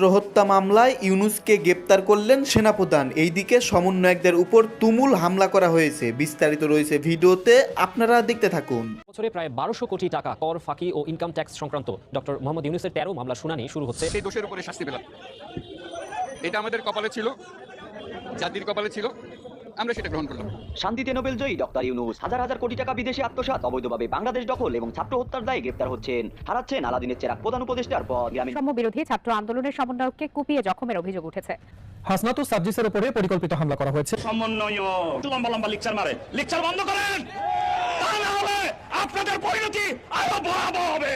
ছাত্র হত্যা মামলায় ইউনুসকে গ্রেপ্তার করলেন সেনাপ্রধান। এইদিকে সমন্বয়কদের উপর তুমুল হামলা করা হয়েছে। বিস্তারিত রয়েছে ভিডিওতে আপনারা দেখতে থাকুন। বছরে প্রায় বারোশো কোটি টাকা কর ফাঁকি ও ইনকাম ট্যাক্স সংক্রান্ত ডক্টর মোহাম্মদ ইউনুসের তেরো মামলা শুনানি শুরু হচ্ছে। সেই দোষের উপরে শাস্তি পেলাম। এটা আমাদের কপালে ছিল জাতির কপালে ছিল। আমরা সেটা গ্রহণ করলাম। শান্তিতে নোবেল জয়ী ডক্টর ইউনুস হাজার হাজার কোটি টাকা বিদেশে আত্মসাৎ অবৈধভাবে বাংলাদেশ দখল এবং ছাত্র হত্যার দায়ে গ্রেপ্তার হচ্ছেন হারাচ্ছেন আলাদিনের চেরাক প্রধান উপদেষ্টার পদ। গ্রামীণ বিরোধী ছাত্র আন্দোলনের সমন্বয়ককে কুপিয়ে জখমের অভিযোগ উঠেছে। হাসনাতুস সার্জিসের উপরে পরিকল্পিত হামলা করা হয়েছে। সমন্বয়। লম্বা লম্বা লেকচার মারে। লেকচার বন্ধ করেন! তা না হলে আপনাদের পরিণতি আরও ভয়াবহ হবে।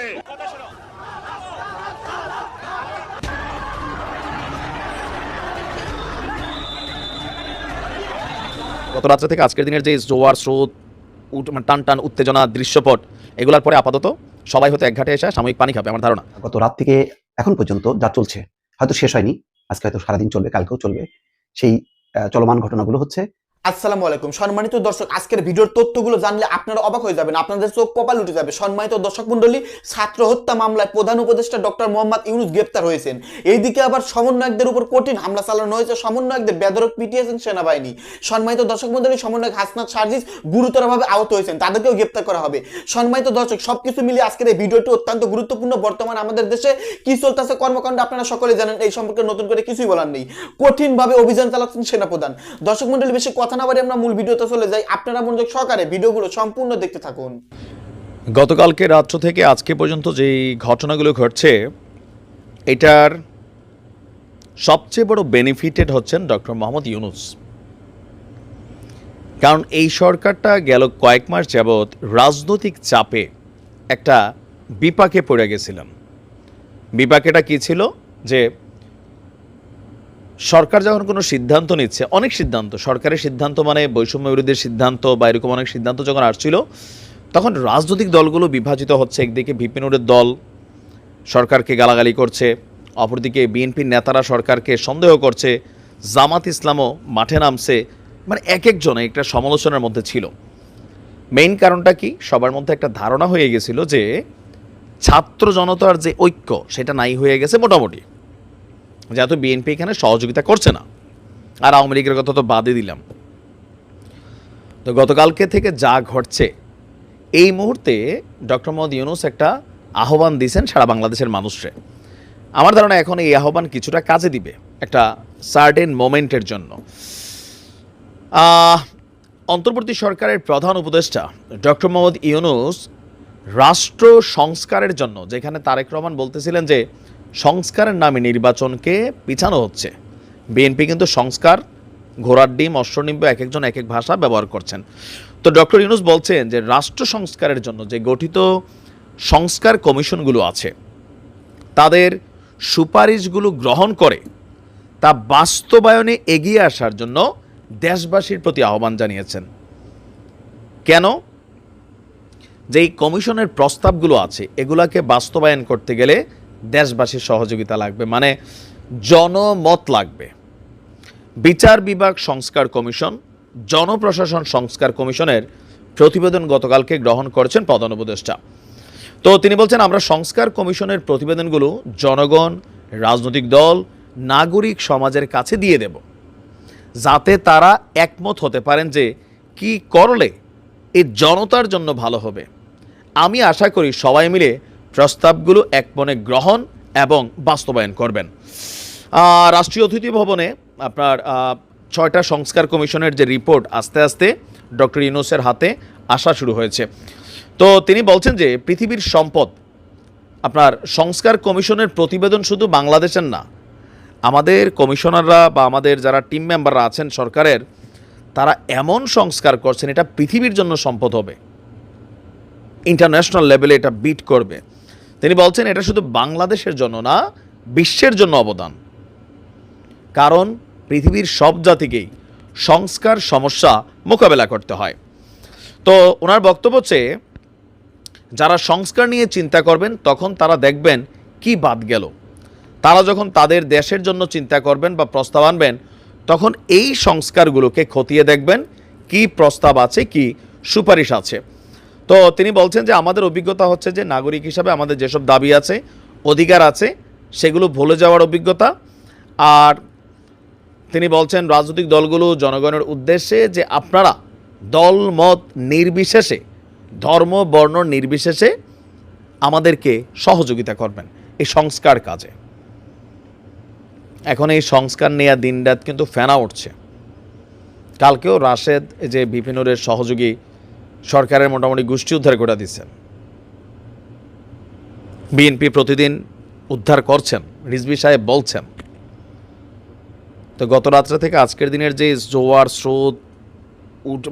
গত রাত্রে থেকে আজকের দিনের যে জোয়ার স্রোত মানে টান টান উত্তেজনা, দৃশ্যপট, এগুলার পরে আপাতত সবাই হয়তো একঘাটে এসে সাময়িক পানি খাবে, আমার ধারণা। গত রাত থেকে এখন পর্যন্ত যা চলছে, হয়তো শেষ হয়নি, আজকে হয়তো সারাদিন চলবে, কালকেও চলবে। সেই চলমান ঘটনাগুলো হচ্ছে আসসালামু আলাইকুম। সম্মানিত দর্শক, আজকের ভিডিওর তথ্যগুলো জানলে আপনারা অবাক হয়ে যাবেন, আপনাদের চোখ কপাল উঠে যাবে। সম্মানিত দর্শক মন্ডলী ছাত্র হত্যা মামলায় প্রধান উপদেষ্টা ডক্টর মোহাম্মদ ইউনুস গ্রেপ্তার হয়েছেন। এইদিকে আবার সমন্বয়কদের উপর কঠিন হামলা চালানো হয়েছে, সমন্বয়কদের বেদরক পিটিয়েছেন সেনাবাহিনী। সম্মানিত দর্শক মন্ডলী সমন্বয়ক হাসনাত সার্জিস গুরুতরভাবে আহত হয়েছেন, তাদেরকেও গ্রেপ্তার করা হবে। সম্মানিত দর্শক, সবকিছু মিলিয়ে আজকের এই ভিডিওটি অত্যন্ত গুরুত্বপূর্ণ। বর্তমান আমাদের দেশে কি চলতেছে কর্মকাণ্ড, আপনারা সকলে জানেন, এই সম্পর্কে নতুন করে কিছুই বলার নেই। কঠিনভাবে অভিযান চালাচ্ছেন সেনাপ্রধান। দর্শক মন্ডলী বেশি কথা না বাড়ি আমরা মূল ভিডিওতে চলে যাই। আপনারা মনোযোগ সহকারে ভিডিওগুলো সম্পূর্ণ দেখতে থাকুন। গতকালকে রাত্র থেকে আজকে পর্যন্ত যেই ঘটনাগুলো ঘটছে, এটার সবচেয়ে বড় বেনিফিটেড হচ্ছেন ডক্টর মোহাম্মদ ইউনুস। কারণ এই সরকারটা গেল কয়েক মাস যাবৎ রাজনৈতিক চাপে একটা বিপাকে পড়ে গেছিলাম। বিপাকেটা কি ছিল? যে সরকার যখন কোনো সিদ্ধান্ত নিচ্ছে, অনেক সিদ্ধান্ত, সরকারের সিদ্ধান্ত মানে বৈষম্য বিরোধীর সিদ্ধান্ত বা এরকম অনেক সিদ্ধান্ত যখন আসছিল, তখন রাজনৈতিক দলগুলো বিভাজিত হচ্ছে, একদিকে ভিপিনুরের দল সরকারকে গালাগালি করছে, অপরদিকে বিএনপির নেতারা সরকারকে সন্দেহ করছে, জামাত ইসলামও মাঠে নামছে মানে এক একজন একটা সমালোচনার মধ্যে ছিল। মেইন কারণটা কি? সবার মধ্যে একটা ধারণা হয়ে গেছিল যে ছাত্র জনতার যে ঐক্য, সেটা নাই হয়ে গেছে মোটামুটি। যেহেতু বিএনপি এখানে সহযোগিতা করছে না। আর আওয়ামী লীগের কথা তো বাদই দিলাম। তো গতকালকে থেকে যা ঘটছে, এই মুহূর্তে ডক্টর মোহাম্মদ ইউনুস একটা আহ্বান দিয়েছেন সারা বাংলাদেশের মানুষরে আমার ধারণা এখন এই আহ্বান কিছুটা কাজে দিবে একটা সার্টেন মোমেন্টের জন্য। অন্তর্বর্তী সরকারের প্রধান উপদেষ্টা ডক্টর মোহাম্মদ ইউনুস রাষ্ট্র সংস্কারের জন্য, যেখানে তারেক রহমান বলতেছিলেন যে সংস্কারের নামে নির্বাচনকে পিছানো হচ্ছে। বিএনপি কিন্তু সংস্কার, ঘোড়ার ডিম অশ্বনিম্ব এক একজন এক এক ভাষা ব্যবহার করছেন। তো ডক্টর ইউনুস বলছেন যে রাষ্ট্র সংস্কারের জন্য যে গঠিত সংস্কার কমিশনগুলো আছে, তাদের সুপারিশগুলো গ্রহণ করে তা বাস্তবায়নে এগিয়ে আসার জন্য দেশবাসীর প্রতি আহ্বান জানিয়েছেন। কেন? যে এই কমিশনের প্রস্তাবগুলো আছে, এগুলাকে বাস্তবায়ন করতে গেলে দেশবাসীর সহযোগিতা লাগবে মানে জনমত লাগবে। বিচার বিভাগ সংস্কার কমিশন, জনপ্রশাসন সংস্কার কমিশনের প্রতিবেদন গতকালকে গ্রহণ করেছেন প্রধান উপদেষ্টা। তো তিনি বলছেন, আমরা সংস্কার কমিশনের প্রতিবেদনগুলো জনগণ, রাজনৈতিক দল, নাগরিক সমাজের কাছে দিয়ে দেব, যাতে তারা একমত হতে পারেন যে কি করলে এই জনতার জন্য ভালো হবে। আমি আশা করি সবাই মিলে প্রস্তাবগুলো এক মনে গ্রহণ এবং বাস্তবায়ন করবেন। রাষ্ট্রীয় অতিথি ভবনে আপনার ছয়টা সংস্কার কমিশনের যে রিপোর্ট আস্তে আস্তে ডক্টর ইউনুসের হাতে আসা শুরু হয়েছে। তো তিনি বলছেন যে পৃথিবীর সম্পদ, আপনার সংস্কার কমিশনের প্রতিবেদন শুধু বাংলাদেশের না, আমাদের কমিশনাররা বা আমাদের যারা টিম মেম্বাররা আছেন সরকারের, তারা এমন সংস্কার করছেন, এটা পৃথিবীর জন্য সম্পদ হবে। ইন্টারন্যাশনাল লেভেলে এটা বিট করবে। তিনি বলছেন এটা শুধু বাংলাদেশের জন্য না, বিশ্বের জন্য অবদান। কারণ পৃথিবীর সব জাতিকেই সংস্কার সমস্যা মোকাবেলা করতে হয়। তো ওনার বক্তব্য হচ্ছে, যারা সংস্কার নিয়ে চিন্তা করবেন, তখন তারা দেখবেন কি বাদ গেল। তারা যখন তাদের দেশের জন্য চিন্তা করবেন বা প্রস্তাব আনবেন, তখন এই সংস্কারগুলোকে খতিয়ে দেখবেন কি প্রস্তাব আছে, কি সুপারিশ আছে। তো তিনি বলছেন যে আমাদের অভিজ্ঞতা হচ্ছে যে নাগরিক হিসাবে আমাদের যেসব দাবি আছে, অধিকার আছে, সেগুলো ভুলে যাওয়ার অভিজ্ঞতা। আর তিনি বলছেন রাজনৈতিক দলগুলো জনগণের উদ্দেশ্যে যে আপনারা দল, মত নির্বিশেষে, ধর্ম, বর্ণ নির্বিশেষে আমাদেরকে সহযোগিতা করবেন এই সংস্কার কাজে। এখন এই সংস্কার নেওয়া দিনরাত কিন্তু ফেনা উঠছে। কালকেও রাশেদ যে বিপিনুরের সহযোগী সরকারের মোটামুটি গোষ্ঠী উদ্ধার করে দিচ্ছেন। বিএনপি প্রতিদিন উদ্ধার করছেন, রিজভি সাহেব বলছেন। তো গত রাত্রে থেকে আজকের দিনের যে জোয়ার, স্রোত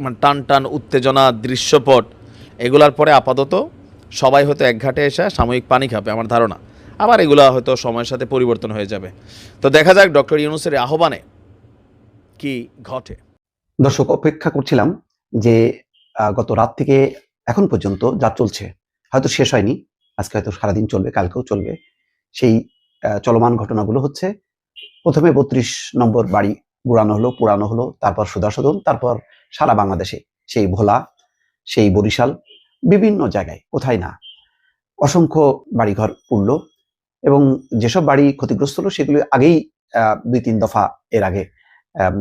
মানে টান টান, উত্তেজনা, দৃশ্যপট, এগুলার পরে আপাতত সবাই হয়তো এক ঘাটে এসে সাময়িক পানি খাবে আমার ধারণা। আবার এগুলা হয়তো সময়ের সাথে পরিবর্তন হয়ে যাবে। তো দেখা যাক ডক্টর ইউনুসের আহ্বানে কি ঘটে। দর্শক, অপেক্ষা করছিলাম যে গত রাত থেকে এখন পর্যন্ত যা চলছে, হয়তো শেষ হয়নি, আজকে হয়তো সারাদিন চলবে, কালকেও চলবে। সেই চলমান ঘটনাগুলো হচ্ছে, প্রথমে বত্রিশ নম্বর বাড়ি গুড়ানো হলো পুরানো হলো, তারপর সুদাসদন তারপর সারা বাংলাদেশে। সেই ভোলা, সেই বরিশাল, বিভিন্ন জায়গায়, কোথায় না। অসংখ্য বাড়িঘর পুড়ল এবং যেসব বাড়ি ক্ষতিগ্রস্ত হলো, সেগুলি আগেই দুই তিন দফা এর আগে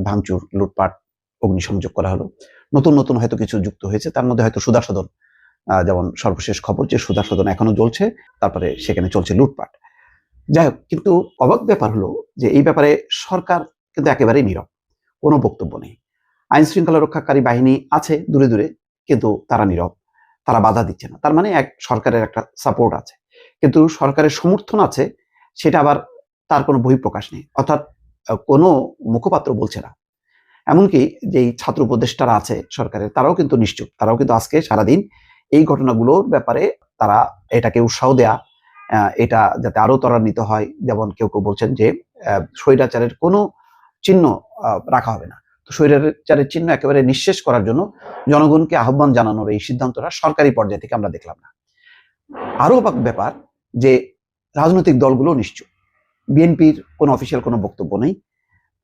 ভাঙচুর, লুটপাট, অগ্নিসংযোগ করা হলো। নতুন নতুন হয়তো কিছু যুক্ত হয়েছে, তার মধ্যে হয়তো সুদাসদন যেমন সর্বশেষ খবর যে সুদাসদন এখনও জ্বলছে, তারপরে সেখানে চলছে লুটপাট। যাই হোক, কিন্তু অবাক ব্যাপার হলো যে এই ব্যাপারে সরকার কিন্তু একেবারেই নীরব, কোনো বক্তব্য নেই। আইন শৃঙ্খলা রক্ষাকারী বাহিনী আছে দূরে দূরে, কিন্তু তারা নীরব, তারা বাধা দিচ্ছে না। তার মানে এক সরকারের একটা সাপোর্ট আছে, কিন্তু সরকারের সমর্থন আছে, সেটা আবার তার কোনো বহিঃপ্রকাশ নেই। অর্থাৎ কোনো মুখপাত্র বলছে না। এমনকি যেই ছাত্র উপদেষ্টারা আছে সরকারের, তারাও কিন্তু নিশ্চুপ। তারাও কিন্তু আজকে সারাদিন এই ঘটনাগুলোর ব্যাপারে তারা এটাকে উৎসাহ দেয়া এটা যাতে আরও ত্বরান্বিত হয়। যেমন কেউ কেউ বলছেন যে স্বৈরাচারের কোনো চিহ্ন রাখা হবে না। তো স্বৈরাচারের চিহ্ন একেবারে নিঃশেষ করার জন্য জনগণকে আহ্বান জানানোর এই সিদ্ধান্তটা সরকারি পর্যায় থেকে আমরা দেখলাম না। আরও অবাক ব্যাপার যে, রাজনৈতিক দলগুলো নিশ্চুপ। বিএনপির কোনো অফিসিয়াল কোনো বক্তব্য নেই।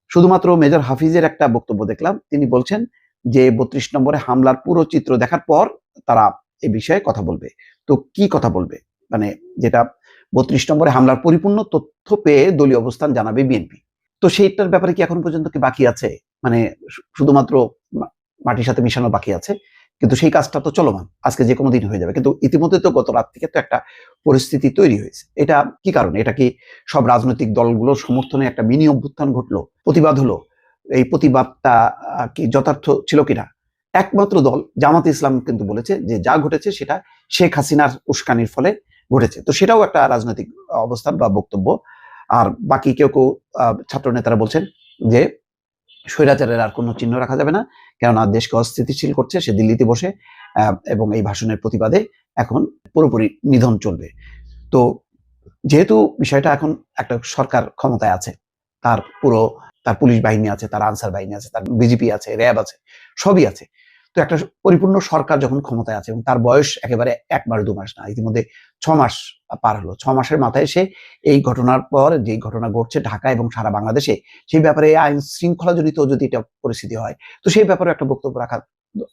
শুধুমাত্র মেজর হাফিজের একটা বক্তব্য দেখলাম। তিনি বলছেন যে, বত্রিশ নম্বরে হামলার পুরো চিত্র দেখার পর তারা এ বিষয়ে কথা বলবে। তো কি কথা বলবে? মানে যেটা বত্রিশ নম্বরে হামলার পরিপূর্ণ তথ্য পেয়ে দলীয় অবস্থান জানাবে বিএনপি। তো সেইটার ব্যাপারে কি এখন পর্যন্ত কি বাকি আছে? মানে শুধুমাত্র মাটির সাথে মিশানো বাকি আছে? কিন্তু সেই কাজটা তো চলমান, আজকে যে কোনো দিন হয়ে যাবে। কিন্তু ইতিমধ্যে তো গত রাত থেকে তো একটা পরিস্থিতি তৈরি হয়েছে। এটা কি কারণে? এটা কি সব রাজনৈতিক দলগুলোর সমর্থনে একটা মিনি অভ্যুত্থান ঘটলো? প্রতিবাদ হলো? এই প্রতিবাদটা কি যথার্থ ছিল কিনা? একমাত্র দল, জামাত ইসলাম কিন্তু বলেছে যে যা ঘটেছে সেটা শেখ হাসিনার উস্কানির ফলে ঘটেছে। তো সেটাও একটা রাজনৈতিক অবস্থান বা বক্তব্য। আর বাকি কেউ কেউ ছাত্র নেতারা বলছেন যে স্বৈরাচারের আর কোনো চিহ্ন রাখা যাবে না। কেননা দেশকে অস্থিতিশীল করছে, সে দিল্লিতে বসে এবং এই ভাষণের প্রতিবাদে এখন পুরোপুরি নিধন চলবে। তো যেহেতু বিষয়টা এখন একটা সরকার ক্ষমতায় আছে, তার পুরো, তার পুলিশ বাহিনী আছে, তার আনসার বাহিনী আছে, তার বিজেপি আছে, র্যাব আছে, সবই আছে তো একটা পরিপূর্ণ সরকার যখন ক্ষমতায় আছে এবং তার বয়স একেবারে এক মাস, দু মাস না, ইতিমধ্যে ছ মাস পার হলো। ছ মাসের মাথায় এসে এই ঘটনার পর যে ঘটনা ঘটছে ঢাকা এবং সারা বাংলাদেশে, সেই ব্যাপারে আইন শৃঙ্খলা জনিত যদি এটা পরিস্থিতি হয়, তো সেই ব্যাপারে একটা বক্তব্য রাখা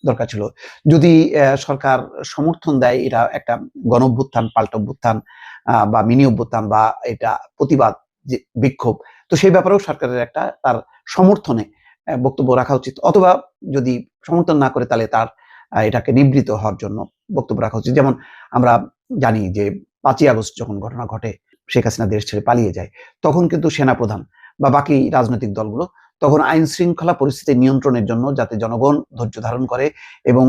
দরকার ছিল। যদি সরকার সমর্থন দেয় এটা একটা গণ অভ্যুত্থান পাল্টা অভ্যুত্থান বা মিনি অভ্যুত্থান বা এটা প্রতিবাদ যে বিক্ষোভ, তো সেই ব্যাপারেও সরকারের একটা তার সমর্থনে বক্তব্য রাখা উচিত। অথবা যদি সমর্থন না করে তাহলে তার এটাকে নিবৃত হওয়ার জন্য বক্তব্য রাখা উচিত। যেমন আমরা জানি যে পাঁচই আগস্ট যখন ঘটনা ঘটে, শেখ হাসিনা দেশ ছেড়ে পালিয়ে যায়, তখন কিন্তু সেনাপ্রধান বা বাকি রাজনৈতিক দলগুলো তখন আইন শৃঙ্খলা পরিস্থিতি নিয়ন্ত্রণের জন্য যাতে জনগণ ধৈর্য ধারণ করে এবং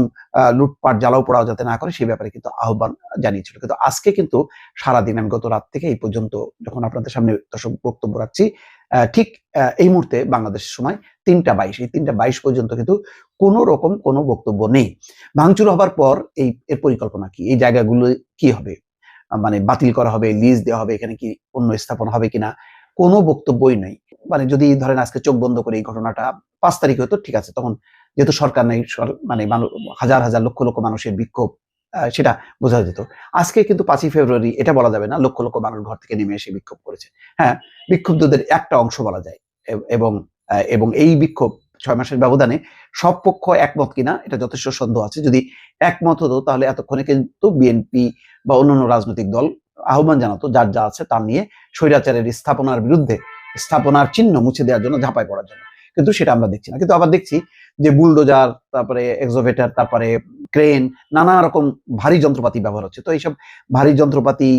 লুটপাট, জ্বালাও পোড়াও যাতে না করে সেই ব্যাপারে কিন্তু আহ্বান জানিয়েছিল। কিন্তু আজকে কিন্তু সারাদিন, আমি গত রাত থেকে এই পর্যন্ত যখন আপনাদের সামনে দর্শক বক্তব্য রাখছি ঠিক এই মুহূর্তে বাংলাদেশের সময় তিনটা বাইশ, এই তিনটা বাইশ পর্যন্ত কিন্তু কোনো রকম কোনো বক্তব্য নেই। ভাঙচুর হবার পর এই, এর পরিকল্পনা কি? এই জায়গাগুলো কি হবে? মানে বাতিল করা হবে লিজ দেওয়া হবে, এখানে কি অন্য স্থাপন হবে কিনা? কোনো বক্তব্যই নেই। মানে যদি ধরেন আজকে চোখ বন্ধ করে এই ঘটনাটা পাঁচ তারিখে হতো ঠিক আছে, তখন যেহেতু সরকার নেই মানে হাজার হাজার লক্ষ লক্ষ মানুষের বিক্ষোভ সেটা বোঝা যেত। আজকে কিন্তু পাঁচই ফেব্রুয়ারি এটা বলা যাবে না, লক্ষ লক্ষ মানুষ ঘর থেকে নেমে এসে বিক্ষোভ করেছে। হ্যাঁ বিক্ষুব্ধদের একটা অংশ বলা যায় এবং এবং এই বিক্ষোভ ছয় মাসের ব্যবধানে সব পক্ষ একমত কিনা এটা যথেষ্ট সন্দেহ আছে। যদি একমত হতো তাহলে এতক্ষণে কিন্তু বিএনপি বা অন্যান্য রাজনৈতিক দল আহ্বান জানাতো যার যা আছে তা নিয়ে স্বৈরাচারের স্থাপনার বিরুদ্ধে স্থাপনার চিহ্ন মুছে দেওয়ার জন্য ঝাঁপায় পড়ার জন্য। কিন্তু সেটা আমরা দেখছি না। কিন্তু আবার দেখছি যে বুলডোজার, তারপরে এক্সোভেটার তারপরে ক্রেন, নানা রকম ভারী যন্ত্রপাতি ব্যবহার হচ্ছে। তো এইসব ভারী যন্ত্রপাতি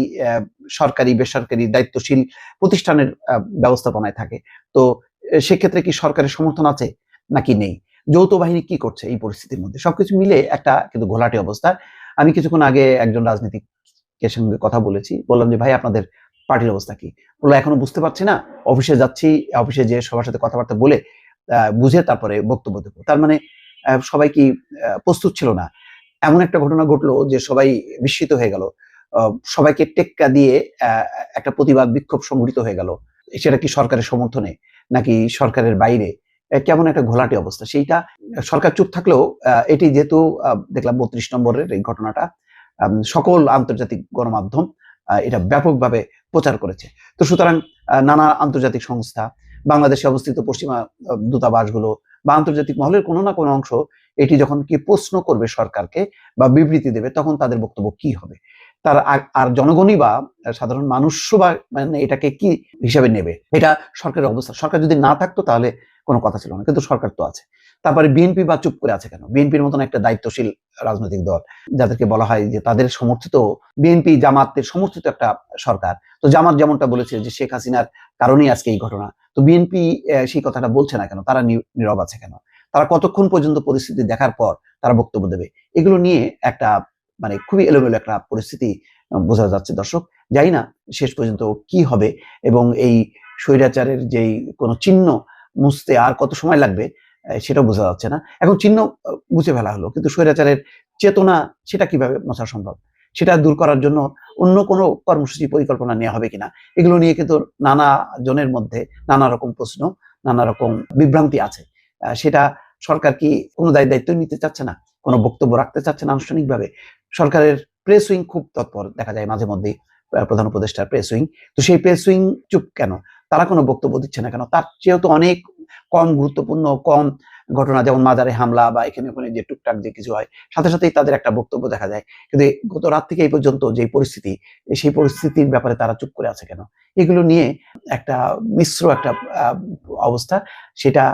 সরকারি, বেসরকারি দায়িত্বশীল প্রতিষ্ঠানের ব্যবস্থাপনায় থাকে। তো সেক্ষেত্রে কি সরকারের সমর্থন আছে নাকি নেই? যৌথ বাহিনী কি করছে এই পরিস্থিতির মধ্যে? সবকিছু মিলে একটা কিন্তু ঘোলাটে অবস্থা। আমি কিছুক্ষণ আগে একজন রাজনীতিকের সঙ্গে কথা বলেছি। বললাম যে, ভাই, আপনাদের পার্টির অবস্থা কি? বলল, এখনও বুঝতে পারছি না। অফিসে যাচ্ছি, অফিসে যে সবার সাথে কথাবার্তা বলে বুঝে তারপরে বক্তব্য দেবো। তার মানে সবাই কি প্রস্তুত ছিল না। এমন একটা ঘটনা ঘটলো যে সবাই বিস্মিত হয়ে গেল। সবাইকে টেক্কা দিয়ে একটা প্রতিবাদ বিক্ষোভ সংঘটিত হয়ে গেল। সেটা কি সরকারের সমর্থনে নাকি সরকারের বাইরে? কেমন একটা ঘোলাটে অবস্থা। সেইটা, সরকার চুপ থাকলেও এটি যেহেতু দেখলাম বত্রিশ নম্বরের এই ঘটনাটা সকল আন্তর্জাতিক গণমাধ্যম এটা ব্যাপকভাবে প্রচার করেছে। তো সুতরাং নানা আন্তর্জাতিক সংস্থা, বাংলাদেশে অবস্থিত পশ্চিমা দূতাবাসগুলো বা আন্তর্জাতিক মহলের কোনো না কোনো অংশ এটি যখন কি প্রশ্ন করবে সরকারকে বা বিবৃতি দেবে, তখন তাদের বক্তব্য কি হবে? তার আর- জনগণই বা সাধারণ মানুষ বা মানে এটাকে কি হিসাবে নেবে? এটা সরকারের অবস্থা। সরকার যদি না থাকতো তাহলে কোনো কথা ছিল না, কিন্তু সরকার তো আছে। তারপরে বিএনপি বা চুপ করে আছে কেন? বিএনপির মতন একটা দায়িত্বশীল রাজনৈতিক দল, যাদেরকে বলা হয় যে তাদের সমর্থিত, বিএনপি জামাতের সমর্থিত একটা সরকার। তো জামাত যেমনটা বলেছে যে শেখ হাসিনার কারণেই আজকে এই ঘটনা। তো বিএনপি সেই কথাটা বলছে না কেন? তারা নীরব আছে কেন? তারা কতক্ষণ পর্যন্ত পরিস্থিতি দেখার পর তারা বক্তব্য দেবে? এগুলো নিয়ে একটা মানে খুবই এলোমেলো একটা পরিস্থিতি বোঝা যাচ্ছে দর্শক। জানি না শেষ পর্যন্ত কি হবে এবং এই স্বৈরাচারের যেই কোনো চিহ্ন মুছতে আর কত সময় লাগবে সেটাও বোঝা যাচ্ছে না। এখন চিহ্ন মুছে ফেলা হলো, কিন্তু স্বৈরাচারের চেতনা, সেটা কীভাবে মোছা সম্ভব? সেটা দূর করার জন্য অন্য কোনো কর্মসূচি পরিকল্পনা নেওয়া হবে কিনা? এগুলো নিয়ে কিন্তু নানা জনের মধ্যে নানা রকম প্রশ্ন, নানা রকম বিভ্রান্তি আছে। সেটা সরকার কি কোনো দায় দায়িত্ব নিতে চাচ্ছে না? কোনো বক্তব্য রাখতে চাচ্ছে না আনুষ্ঠানিকভাবে? সরকারের প্রেস উইং খুব তৎপর দেখা যায় মাঝে মধ্যেই প্রধান উপদেষ্টার প্রেস উইং তো সেই প্রেস উইং চুপ কেন? তারা কোনো বক্তব্য দিচ্ছে না কেন? তার চেয়েও তো অনেক কম গুরুত্বপূর্ণ, কম ঘটনা, যেমন মাজারে হামলা বা এখানে ওখানে যে টুকটাক যে কিছু হয়, সাথে সাথেই তাদের একটা বক্তব্য দেখা যায়। কিন্তু গত রাত থেকে এই পর্যন্ত যে পরিস্থিতি, সেই পরিস্থিতির ব্যাপারে তারা চুপ করে আছে কেন? এগুলো নিয়ে একটা মিশ্র একটা অবস্থা, সেটা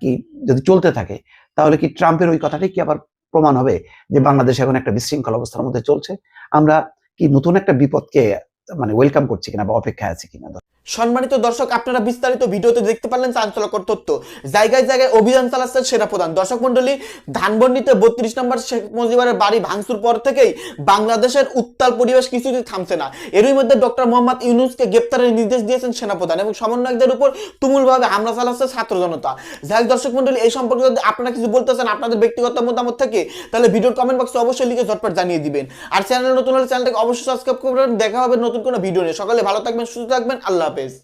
কি যদি চলতে থাকে, তাহলে কি ট্রাম্পের ওই কথাটাই কি আবার প্রমাণ হবে যে বাংলাদেশ এখন একটা বিশৃঙ্খল অবস্থার মধ্যে চলছে? আমরা কি নতুন একটা বিপদকে মানে ওয়েলকাম করছি কিনা বা অপেক্ষায় আছি কিনা। সম্মানিত দর্শক, আপনারা বিস্তারিত ভিডিওতে দেখতে পারলেন চাঞ্চল্যকর তথ্য। জায়গায় জায়গায় অভিযান চালাচ্ছেন সেনাপ্রধান। দর্শক মন্ডলী ধানবন্ডিতে বত্রিশ নম্বর শেখ মুজিবের বাড়ি ভাঙচুর পর থেকেই বাংলাদেশের উত্তাল পরিবেশ কিছুতেই থামছে না। এরই মধ্যে ডক্টর মোহাম্মদ ইউনুসকে গ্রেপ্তারের নির্দেশ দিয়েছেন সেনাপ্রধান এবং সমন্বয়কদের উপর তুমুলভাবে হামলা চালাচ্ছে ছাত্র জনতা। যাই দর্শক মন্ডলী এই সম্পর্কে যদি আপনারা কিছু বলতে চান আপনাদের ব্যক্তিগত মতামত থেকে, তাহলে ভিডিওর কমেন্ট বক্সে অবশ্যই লিখে ঝটপট জানিয়ে দিবেন। আর চ্যানেল নতুন হলে চ্যানেলটাকে অবশ্যই সাবস্ক্রাইব করবেন। দেখা হবে নতুন কোনো ভিডিও নিয়ে। সকালে ভালো থাকবেন সুস্থ থাকবেন আল্লাহ হাফেজ।